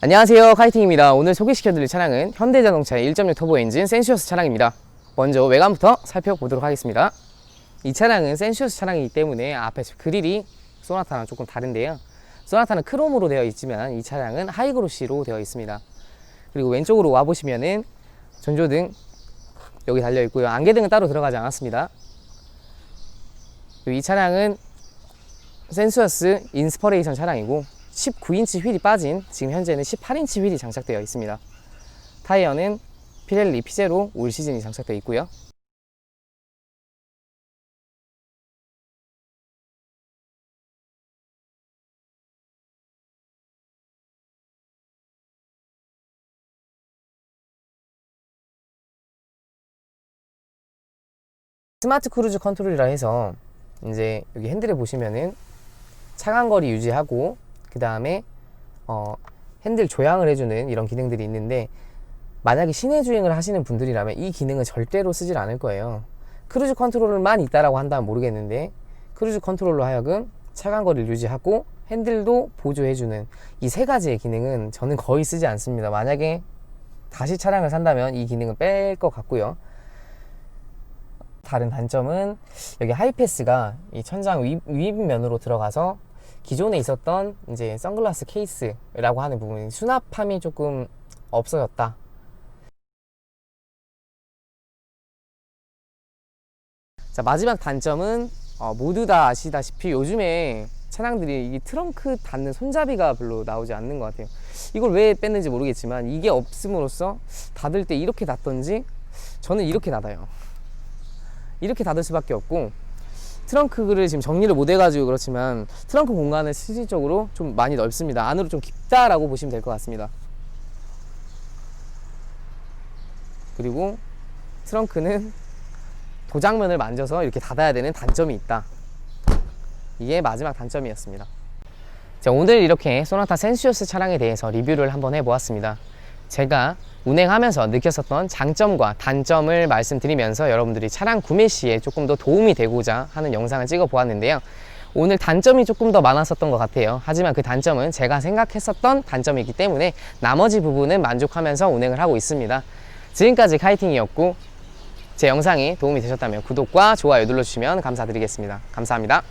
안녕하세요. 카이팅입니다. 오늘 소개시켜드릴 차량은 현대자동차의 1.6 터보 엔진 센시어스 차량입니다. 먼저 외관부터 살펴보도록 하겠습니다. 이 차량은 센시어스 차량이기 때문에 앞에 그릴이 소나타랑 조금 다른데요 소나타는 크롬으로 되어 있지만 이 차량은 하이그로시로 되어 있습니다 그리고 왼쪽으로 와 보시면은 전조등 여기 달려 있고요 안개등은 따로 들어가지 않았습니다 이 차량은 센수어스 인스퍼레이션 차량이고 19인치 휠이 빠진 지금 현재는 18인치 휠이 장착되어 있습니다. 타이어는 피렐리 피제로 올 시즌이 장착되어 있고요. 스마트 크루즈 컨트롤이라 해서 이제 여기 핸들에 보시면은 차간 거리 유지하고 그 다음에 어, 핸들 조향을 해주는 이런 기능들이 있는데 만약에 시내 주행을 하시는 분들이라면 이 기능은 절대로 쓰질 않을 거예요. 크루즈 컨트롤만 있다라고 한다면 모르겠는데 크루즈 컨트롤로 하여금 차간 거리를 유지하고 핸들도 보조해주는 이 세 가지의 기능은 저는 거의 쓰지 않습니다. 만약에 다시 차량을 산다면 이 기능은 뺄 것 같고요. 다른 단점은 여기 하이패스가 이 천장 위, 위면으로 들어가서 기존에 있었던 이제 선글라스 케이스라고 하는 부분이 수납함이 조금 없어졌다. 자 마지막 단점은 어, 모두 다 아시다시피 요즘에 차량들이 이 트렁크 닫는 손잡이가 별로 나오지 않는 것 같아요. 이걸 왜 뺐는지 모르겠지만 이게 없음으로써 닫을 때 이렇게 닫던지 저는 이렇게 닫아요. 이렇게 닫을 수밖에 없고 트렁크를 지금 정리를 못 해가지고 그렇지만 트렁크 공간은 실질적으로 좀 많이 넓습니다. 안으로 좀 깊다라고 보시면 될 것 같습니다. 그리고 트렁크는 도장면을 만져서 이렇게 닫아야 되는 단점이 있다. 이게 마지막 단점이었습니다. 자, 오늘 이렇게 소나타 센시어스 차량에 대해서 리뷰를 한번 해보았습니다. 제가 운행하면서 느꼈었던 장점과 단점을 말씀드리면서 여러분들이 차량 구매 시에 조금 더 도움이 되고자 하는 영상을 찍어 보았는데요. 오늘 단점이 조금 더 많았었던 것 같아요. 하지만 그 단점은 제가 생각했었던 단점이기 때문에 나머지 부분은 만족하면서 운행을 하고 있습니다. 지금까지 카이팅이었고 제 영상이 도움이 되셨다면 구독과 좋아요 눌러주시면 감사드리겠습니다. 감사합니다.